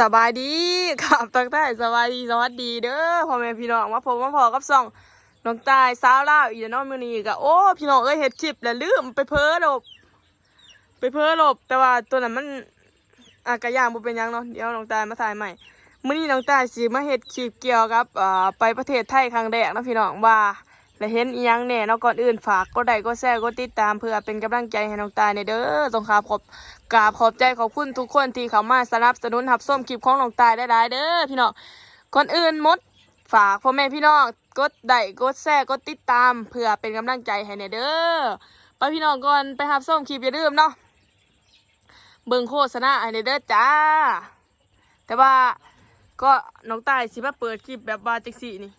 สบายดีครับตั้งแต่สบายดีสวัสดีเด้อพ่อแม่พี่น้องมาพบมาพอกับสองน้องตายสาวล่าอีเดนอมือนีก็โอ้พี่น้องเอ้ยเฮ็ดคลิปแล้วลืมไปเพ้อหลบ ไปเพ้อหลบ แต่ว่าตัวนั้นมันอากระย่างบ่เป็นยังเนาะเดี๋ยวน้องตายมาถ่ายใหม่มื้อนี้น้องตายสิมาเฮ็ดคลิปเกี่ยวกับอ่อไปประเทศไทยครั้งแรกนะพี่น้องว่า และเห็นอียังแน่เนาะก่อนอื่นฝากกดไลค์กดแชร์กดติดตามเพื่อเป็นกำลังใจให้น้องตายในเด้อต้องครับขอบกราบขอบใจขอบคุณทุกคนที่เข้ามาสนับสนุนหับส้มคลิปของน้องตายได้หลายเด้อพี่น้องก่อนอื่นมดฝากพ่อแม่พี่น้องกดไลค์กดแชร์กดติดตามเพื่อเป็นกำลังใจให้ในเด้อไปพี่น้องก่อนไปหับส้มคลิปอย่าลืมเนาะเบิ่งโฆษณาให้ในเด้อจ้า แต่ว่าก็น้องตายสิมาเปิดคลิปแบบวาจักสีนี่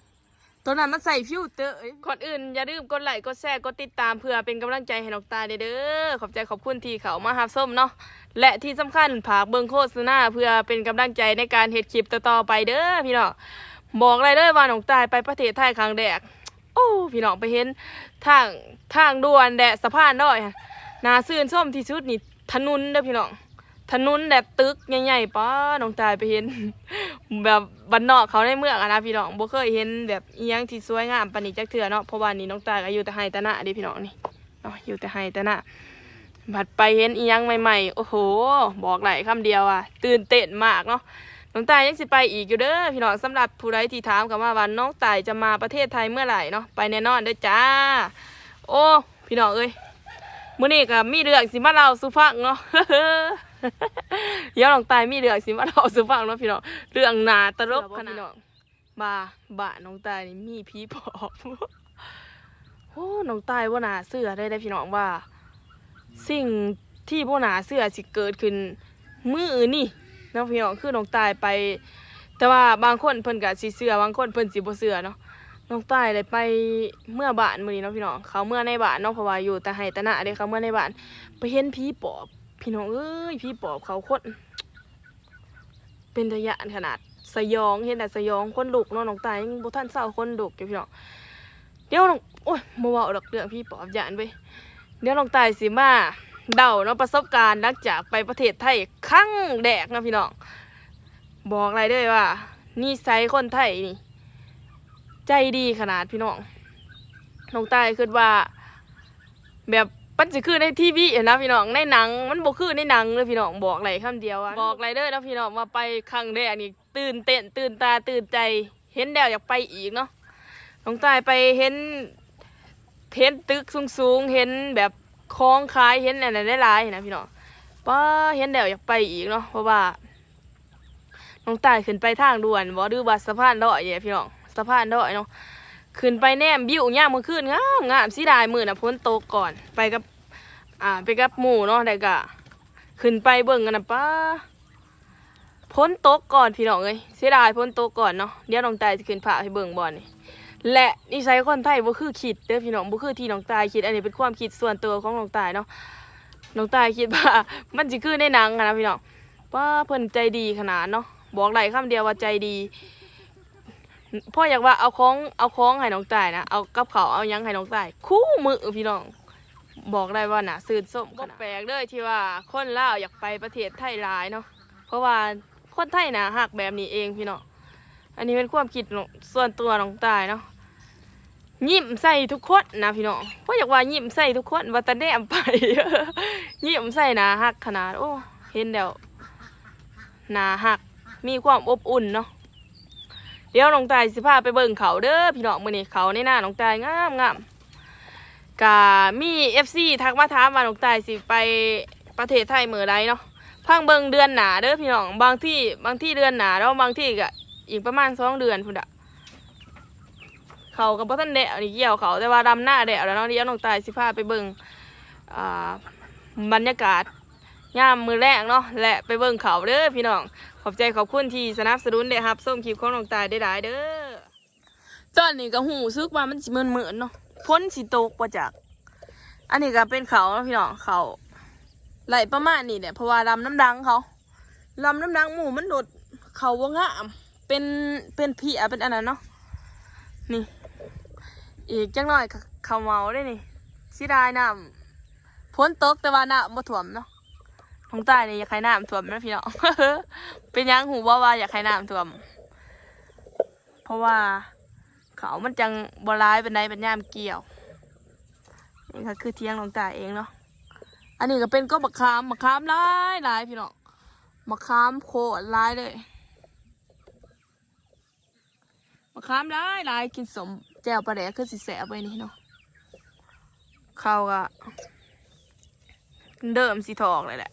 ตัวนั้นมันใส่ฟิวเตอร์ก่อนอื่นอย่าลืมกดไลค์กดแชร์กดติดตามเพื่อเป็นกำลังใจให้น้องตาเด้อขอบใจขอบคุณที่เขามาหับส้มเนาะและที่สำคัญผากเบิงโฆษณาเพื่อเป็นกำลังใจในการเฮ็ดคลิปต่อๆไปเด้อพี่น้องบอกเลยเด้อว่าน้องตายไปประเทศไทยครั้งแรกโอ้พี่น้องไปเห็นทางทางด่วนแดดสะพานน้อยฮะน่าซื่นส้มที่สุดนี่ถนนเด้อพี่น้อง ถนนแบบตึกใหญ่ๆป้าน้องตายไปเห็น แบบบ้านนอกเขาในเมืองอะนะพี่น้องบ่เคยเห็นแบบอีหยังที่สวยงามปานนี้จักเทื่อเนาะเพราะว่านี่น้องตายก็อยู่แต่ไฮแต่หน้าเดิพี่น้องนี่เนาะอยู่แต่ไฮแต่หน้าบัดไปเห็นอีหยังใหม่ๆ โอ้โห บอกหลายคำเดียวอะ ตื่นเต้นมากเนาะน้องตายยังสิไปอีกอยู่เด้อพี่น้องสำหรับผู้ใดที่ถามกันว่าวันน้องตายจะมาประเทศไทยเมื่อไหร่เนาะไปแน่นอนเด้อจ้า โอ้ พี่น้องเอ้ยมื้อนี้ก็มีเรื่องสิมาเล่าสู่ฟังเนาะ เดี๋ยวน้องตายมีเรื่องสิมาเล่าสู่ฟังเนาะพี่น้องเรื่องหนาตลกขนาดบ่าบ่าน้องตายนี่มีผีปอบโอ้น้องตายว่านาเสื้อได้ได้พี่น้องว่า สิ่งที่บ่นาเสื้อสิเกิดขึ้นมือนี่เนาะพี่น้องคือน้องตายไป แต่ว่าบางคนเพิ่นก็สิเสื้อบางคนเพิ่นสิบ่เสื้อเนาะน้องตายได้ไปเมื่อบ้านมื้อนี้เนาะพี่น้องเขาเมื่อในบ้านเนาะเพราะว่าอยู่แต่ให้แต่หน้าเด้เขาเมื่อในบ้านไปเห็นผีปอบ พี่น้องเอ้ยผีปอบเขาคนเป็นระยะขนาดสยองเห็นแต่สยองคนลุกเนาะน้องตายยังบ่ทันเศร้าคนลุกอยู่พี่น้องเดี๋ยวน้องโอ้ยบ่เว้าดอกเรื่องพี่ปอบยานเว้เดี๋ยวน้องตายสิมาเดาเนาะประสบการณ์หลังจากไปประเทศไทยครั้งแรกนะพี่น้องบอกอะไรด้อว่านิสัยคนไทยนี่ ใจดีขนาดพี่น้องน้องตายคิดว่า แบบ มันจะคือในทีวีนะพี่น้องในหนัง มันบ่คือในหนังเลยพี่น้องบอกอะไรคำเดียวอะบอกอะไรเด้อนะพี่น้องว่าไปครั้งแรกนี่ตื่นเต้นตื่นตาตื่นใจ เห็นแล้วอยากไปอีกเนาะน้องตายไปเห็นเห็นตึกสูงๆเห็นแบบคลองคายเห็นอะไรหลายๆนะพี่น้องป้าเห็นแล้วอยากไปอีกเนาะเพราะว่าน้องตายขึ้นไปทางด่วนบ่ดื้อบัสสะพานดอยเนี่ยพี่น้องสะพานดอยเนาะ ขึ้นไปแนมบิวย่ามมื่อคืนงามงามสิได้มือน่ะพ้นโตกก่อนไปกับอ่าไปกับหมู่เนาะได้กะขึ้นไปเบิ่งกันนะป้าพ้นโตกก่อนพี่น้องเอ้ยเสียดายพ้นโตกก่อนเนาะเดี๋ยวน้องตายจะขึ้นพาให้เบิ่งบอนนี่และนิสัยคนไทยบ่คือคิดเด้อพี่น้องบ่คือที่น้องตายคิดอันนี้เป็นความคิดส่วนตัวของน้องตายเนาะน้องตายคิดว่ามันสิคือในหนังนะพี่น้องป้าเพิ่นใจดีขนาดเนาะบอกได้คำเดียวว่าใจดี พ่ออยากว่าเอาของเอาของให้น้องตายนะเอากับเขาเอายังให้น้องตายคู่มือพี่น้อง บอกได้ว่าน่ะสื่นส้มก็แปลกเลยที่ว่าคนลาวอยากไปประเทศไทยหลายเนาะเพราะว่าคนไทยน่ะหักแบบนี้เองพี่น้องอันนี้เป็นความคิดส่วนตัวน้องตายเนาะยิ้มใส่ทุกคนนะพี่น้องพราะอยากว่ายิ้มใส่ทุกคนว่าแตะแนมไปยิ้มใส่นาหักขนาดโอ้เห็นแล้วหนาหักมีความอบอุ่นเนาะ เดี๋ยวน้องตายสิพาไปเบิ่งเขาเด้อพี่น้องมื้อนี้เขาในหน้าน้องตายงามงามกะมี FC ทักมาถามว่าน้องตายสิไปประเทศไทยมื้อใดเนาะพังเบิ่งเดือนหนาเด้อพี่น้องบางที่บางที่เดือนหนาแล้วบางที่ก็อีกประมาณ2เดือนพุ่นน่ะเขาก็บ่ทันแดะนี่เกี่ยวเขาแต่ว่าดำหน้าแดะแล้วเนาะเดี๋ยวน้องตายสิพาไปเบิ่งอ่าบรรยากาศ ยามมือแรกเนาะและไปเบิ่งเขาเด้อพี่น้อง ขอบใจขอบคุณที่สนับสนุนได้ครับส้มคลิปของน้องตายได้หลายเด้อจอนนี่ก็หูซึกว่ามันสิเหมือนเหมือนเนาะพ้นสิตกว่าจาก อันนี้ก็เป็นเขาเนาะพี่น้องเขาไหลประมาณนี้เนี่ยเพราะว่าลำน้ำดังเขาลำน้ำดังหมูมันโดดเขาว่างามเป็นเป็นผีอะเป็นอันนั้นเนาะนี่ อีกจังหน่อยเขาเมาได้นี่สิได้น้ำพ้นตกแต่ว่าน้ำบ่ถ่วมเนาะ ของใต้เนี่ยอยากให้น้ำท่วมนะพี่น้อง เป็นยังหูว่าว่าอยากให้น้ำท่วม เพราะว่า เขามันจังบร้ายเป็นไดเป็นย่ามเกี่ยวนี่ก็คือเที่ยงของตาเองเนาะ อันนี้ก็เป็นก็มะขามมะขามหลายหลายพี่น้องมะขามโคตรหลายเลยมะขามหลายหลายกินสมแจ่วปลาแดกคือสิแสบไปนี่เนาะเขาก็เดิมสีทองเลยแหละ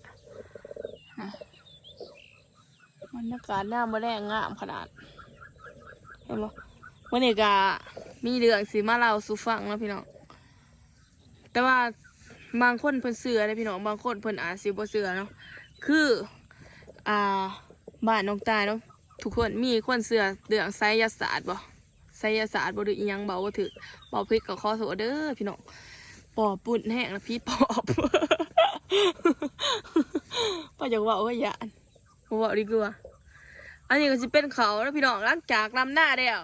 บรรยากาศหน้ามาแรงงามขนาด เห็นปะวันนี้ก็มีเรื่องสิมาเล่าสู่ฟังเนาะพี่น้อง แต่ว่าบางคนเพิ่นเสือเลยพี่น้อง บางคนเพิ่นอาจสิบ่เสือเนาะ คือ อ่า บ้านน้องตายเนาะ ทุกคนมีคนเสือเรื่องไสยศาสตร์บ่ไสยศาสตร์บ่หรืออีหยังเบาบ่ถึกเบาพิษก็ขอโทษเด้อพี่น้อง ปอบปุ่นแห้งแล้วพี่ปอบป้าอยากเว่าว่าอย่าน บ่เว้าดีกว่าอันนี้ก็สิเป็นเขาแล้วพี่น้องหลังจากลำหน้าแล้ว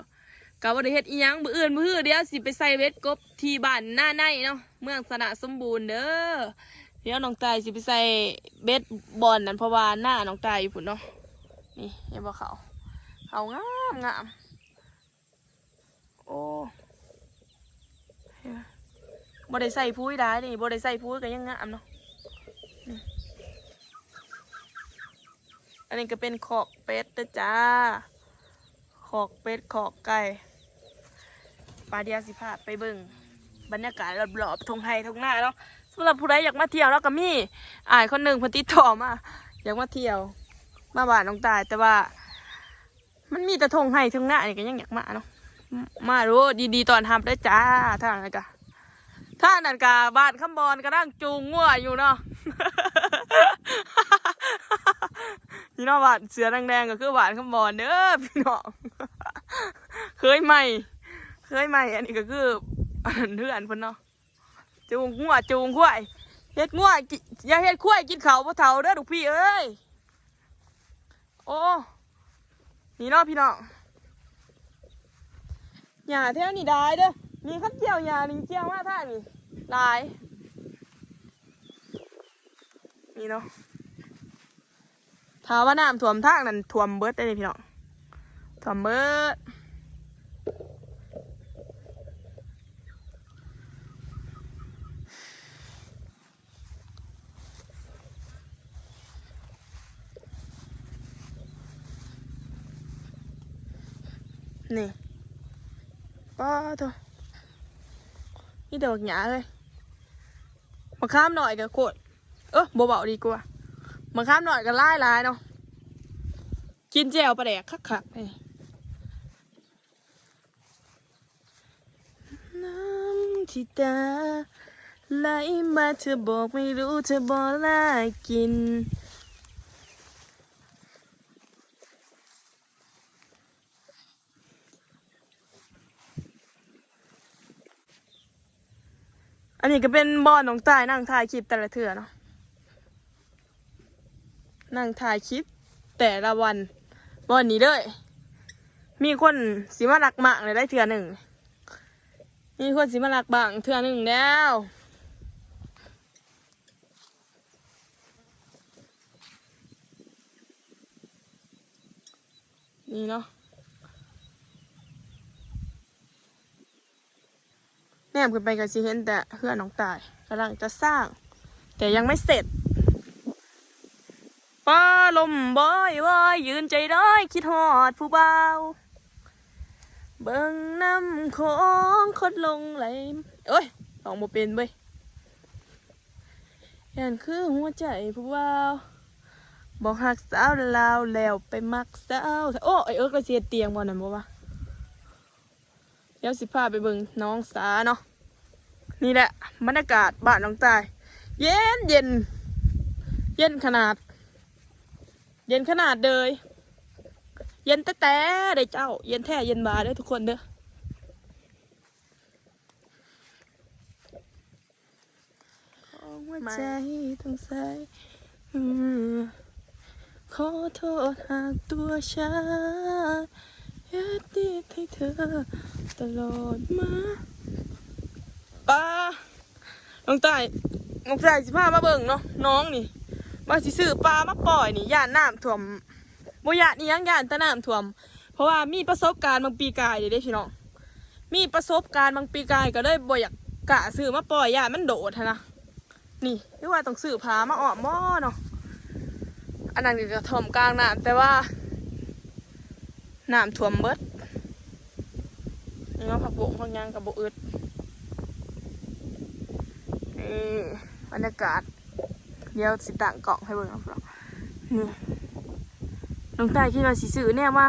ก็บ่ได้เฮ็ดอีหยังมื้ออื่นมื้อฮื้อเดียวสิไปใส่เวทกบที่บ้านหน้าในเนาะเมืองสนะสมบูรณ์เด้อเดี๋ยวน้องตายสิไปใส่เบ็ดบอลนั่นเพราะว่าหน้าน้องตายอยู่พุ่นเนาะนี่เห็นบ่เขาเขางามงามโอ้มบ่ได้ใส่พุ้ยได้นี่บ่ได้ใส่พุ้ยก็ยังงามเนาะ อันนี้ก็เป็นขอกเป็ดนะจ้า ขอกเป็ดขอกไก่ปลาเดียวสิพาไปเบิ่งบรรยากาศรอบๆทงไทยทงหน้าเนาะสำหรับผู้ใดอยากมาเที่ยวแล้วก็มีอ่ายคนหนึ่งเพนติดต่อมา อยากมาเที่ยว มาบ้านน้องตาย แต่ว่า มันมีแต่ทงไห้ทงหน้านี่ก็ยังอยากมาเนาะมาดูดีๆตอนทำได้จ้าท่านั้นกะท่านั้นกะบ้านข้ามบอลก็นั่งจูงงัวอยู่เนาะ พี่น้องหวานเสือแดงๆก็คือหวานขมอนเด้อพี่น้องเคยใหม่ เคยใหม่ อันนี้ก็คืออันนั้นเพื่อนเพิ่นเนาะจูงงัวจูงควายเฮ็ดงัวกิอย่าเฮ็ดควายกินเขาบ่เฒ่าเด้อลูกพี่เอ้ยโอ้นี่เนาะพี่น้องหญ้าแถวนี้ได้เด้อมีคันเกี่ยวหญ้านี่เกี่ยวมาท่านี่ลายนี่เนาะ ถ้าว่าน้ำท่วมทางนั้นท่วมเบิดได้เลยพี่น้องท่วมเบิดนี่ป้าเถอะนี่ดอกหยาเลยมาข้ามหน่อยกับโคตรเออบ่เบาดีกว่า มาข้ามหน่อยก็ไล่ลายเนาะกินแจวปลาแดกคักคักๆนี่น้ำที่ตาไหลมาเธอบอกไม่รู้เธอบอกลากินอันนี้ก็เป็นบอนน้องตายนั่งถ่ายคลิปแต่ละเถื่อเนาะ นั่งถ่ายคลิป แต่ละวันวันนี้เลยมีคนสิมารักมากเลยได้เทือหนึ่ง มีคนสิมารักบางเทือหนึ่งแล้วนี่เนาะแนมขึ้นไปก็สิเห็นแต่เพื่อนน้องตายกำลังจะสร้าง แต่ยังไม่เสร็จ ป้าลมบอยบอยยืนใจร้อยคิดหอดผู้เบาเบิ่งน้ำของคดลงไหลเอ้ยลองบ่เป็นเว้ยยันคือหัวใจผู้เบาบอกหักสาวลาวแล้วไปมักสาวโอ้ไอเอิร์กระเสียเตียงบ่นั่นบ่วะเดี๋ยวสิพาไปเบิ่งน้องสาเนาะนี่แหละบรรยากาศบ้านน้องตาย เย็นเย็น เย็นขนาด เย็นขนาดเลยเย็นแต่แต่เด้อเจ้า เย็นแท้เย็นบาเด้อทุกคนเด้อของหัวใจต้องใส่อืมขอโทษหากตัวฉันยัดเยียดให้เธอ ตลอดมาป้าน้องตายน้องตายสิพามาเบิ่งเนาะน้องนี่ ว่าสิซื้อปลามาปล่อยนี่ย่านน้ำท่วมบ่ย่านนี่ยังย่านแต่น้ำท่วม เพราะว่ามีประสบการณ์บางปีกายเด้เด้พี่น้องมีประสบการณ์บางปีกายก็เลยบ่อยากกะซื้อมาปล่อยย่านมันโดดนะนี่หรือว่าต้องซื้อพามาออกหม้อเนาะอันนั้นก็กระท่อมกลางน้ำแต่ว่าน้ำท่วมเบิดนี่ว่าผักบุ้งผักยางกับบุอึดนี่บรรยากาศ เดี๋ยวสิต่างกล่องให้เบิ่งนะพี่น้องนี่น้องตายคิดว่าสิซื้อเนี่ยมา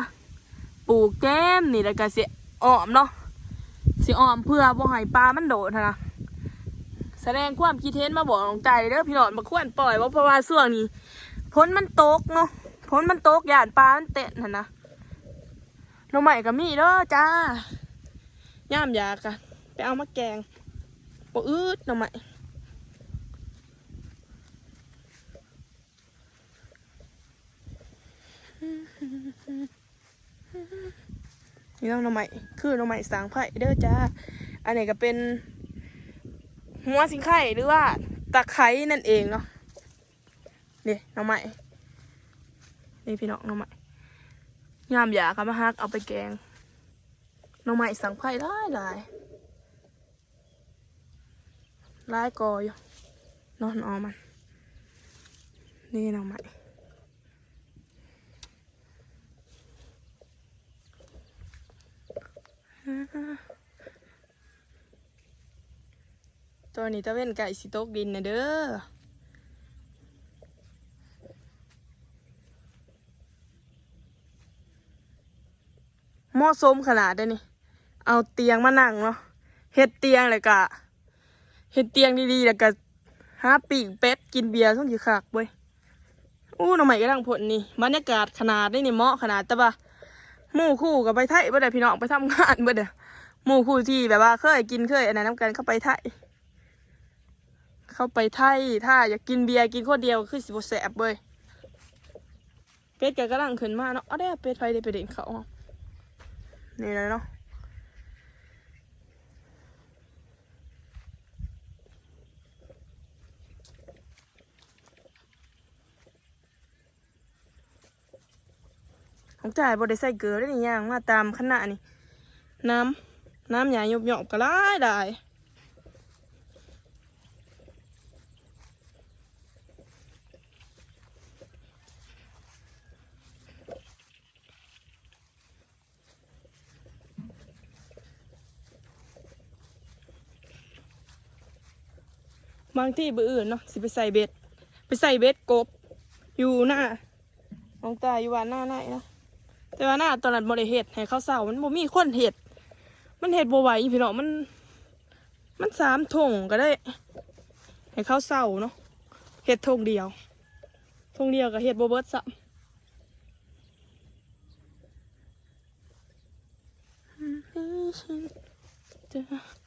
ปลูกแก้มนี่แล้วก็สิอ้อมเนาะสิอ้อมเพื่อบ่ให้ปลามันโดดนะแสดงความคิดเห็นมาบอกน้องใจเด้อพี่น้องบ่ควรปล่อยว่าเพราะว่าช่วงนี้พ้นมันตกเนาะพ้นมันตกหย่านปลามันเต้นหั่นะน้องใหม่ก็มีเด้อจ้าย่ามยากะไปเอามาแกงบ่อืดน้องใหม่ นี่น้องหน้องใหม่คือหน้องใหม่สางไผ่เด้อจ้า อันนี้ก็เป็น หัวสิงไข่หรือว่าตะไคร้นั่นเองเนาะนี่หน้องใหม่นี่พี่น้องหน้องใหม่ยามอยากเอามาฮักเอาไปแกงหน้องใหม่สังไผ่หลายหลายหลายกออยู่นอนออมัน นี่หน้องใหม่ ตัวนี้จะเป็นไก่สิโตกดินนะเด้อเหมาะสมขนาดเด้นี่ เอาเตียงมานั่งเนาะเฮ็ดเตียงเลยกะเฮ็ดเตียงดีๆแล้วก็หาปีกเป็ดกินเบียร์ต้องสิคักเว้ยอู้หน่อใหม่ก็ดังผลนี่บรรยากาศขนาดได้นี่เหมาะขนาดแต่ว่า หมู่คู่กับไปไทยบ่ได้พี่น้องไปทำงานบ่ได้หมู่คู่ที่แบบว่าเคยกินเคยอันนั้นน้ำกันเข้าไปไทยเข้าไปไทยถ้าอยากกินเบียร์กินคนเดียวคือสิบแสบเลยเป็ดก็กำลังขึ้นมาเนาะเอาได้เป็ดไฟได้ไปเด่นเขาเอานี่เลยเนาะ ของจ่ายบริใส่เกลือได้นี่ย่างมาตามขนาดนี่น้ำน้ำใหญ่หยบหยบๆก็ได้ได้บางที่บืออื่นเนาะสิไปใส่เบ็ด ไปใส่เบ็ดกบ อยู่หน้าน้องตาอยู่ว่าหน้าไหนเนาะ แต่ว่าหน้าตอนนั้นบริเห็ดให้เขาเศร้ามันบ่มีคนเห็ด มันเห็ดบ่ไหวพี่น้องมัน มันสามทงก็ได้ ให้เขาเศร้าเนาะเห็ดทงเดียวทงเดียวกับเห็ดบ่เบิดซ้ำ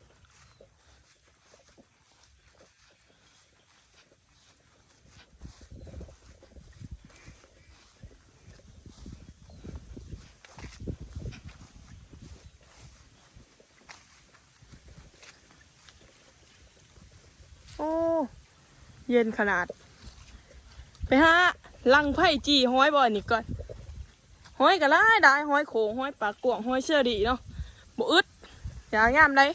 เย็นขนาด ไปฮะลังไผ่จีห้อยบ่อนนี่ก่อนห้อยก็ได้ได้ห้อยโขงห้อยปลากวางห้อยเชื่อดีเนาะบอึดอย่างงามเลย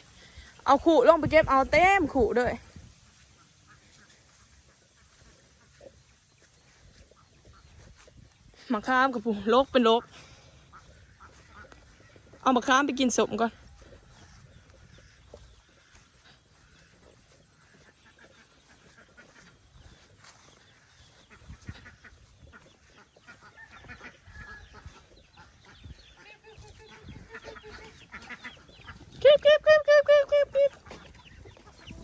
เอาขู่ลงไปเก็บเอาเต็มขู่เลยมะขามกับผูโลกเป็นโลก เอามะขามไปกินสมก่อน คลิปคลิปคลิปคลิปคลิปคลิปคลิป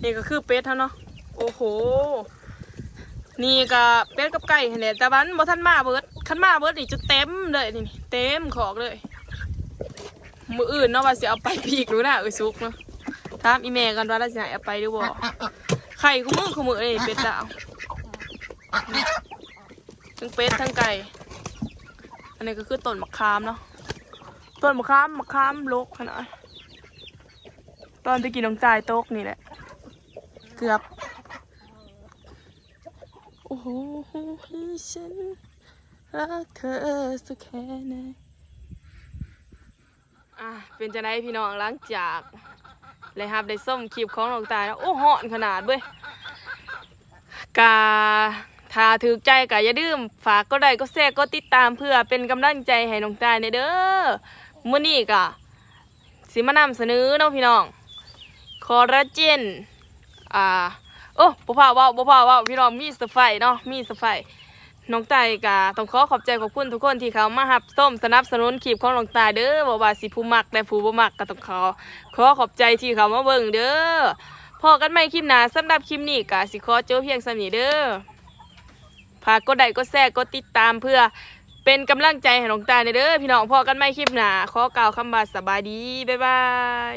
นี่ก็คือเป็ดฮะเนาะโอ้โห นี่ก็เป็ดกับไก่เห็นแหละแต่วันบ่ทันมาเบิดคันมาเบิดนี่จะเต็มเลยนี่เต็มขอกเลย มืออื่นเนาะว่าสิเอาไปพีกรู้นะเอ้ซุกเนาะถามอีแม่กันว่าเราสิให้เอาไปหรือบ่ไข่กูมือกูมือเลยเป็ดดาวทั้งเป็ดทั้งไก่ อันนี้ก็คือต้นมะขามเนาะต้นมะขามมะขามลกขนาดตอนไปกินน้องจ่ายโต๊กนี่แหละ เกือบ โอ้โหให้ฉันรักเธอสักแค่ไหนอะเป็นจะไดพี่น้องหลังจากเลยครับได้ส้มคลิปของน้องตายแล้วโอ้หอนขนาดเว้ยกาถ้าถือใจก็อย่าลืมฝากก็ได้ก็แชร์ก็ติดตามเพื่อเป็นกำลังใจให้น้องตายในเด้อมื้อนี้ก็สิมานำเสนอเนาะพี่น้องคอลลาเจน อ่าโอ้บ่พาว่าบ่พาว่าพี่น้องมีสไฟเนาะมีสไฟน้องตกะต้องขอขอบใจขอบคุณทุกคนที่เขามาหับส้มสนับสนุนคลิปของน้องตาเด้อบ่ว่าสิผู้มักและผู้บ่มักก็ต้องขอขอขอบใจที่เขามาเบิ่งเด้อพอกันใหม่คลิปหน้าสำหรับคลิปนี้ก็สิขอจบเพียงสนี้เด้อฝากกดไลค์กดแชร์กดติดตามเพื่อเป็นกำลังใจให้น้องตาเด้อพี่น้องพอกันใหม่คลิปหน้าขอกล่าวคำว่าสบายดีบ๊ายบาย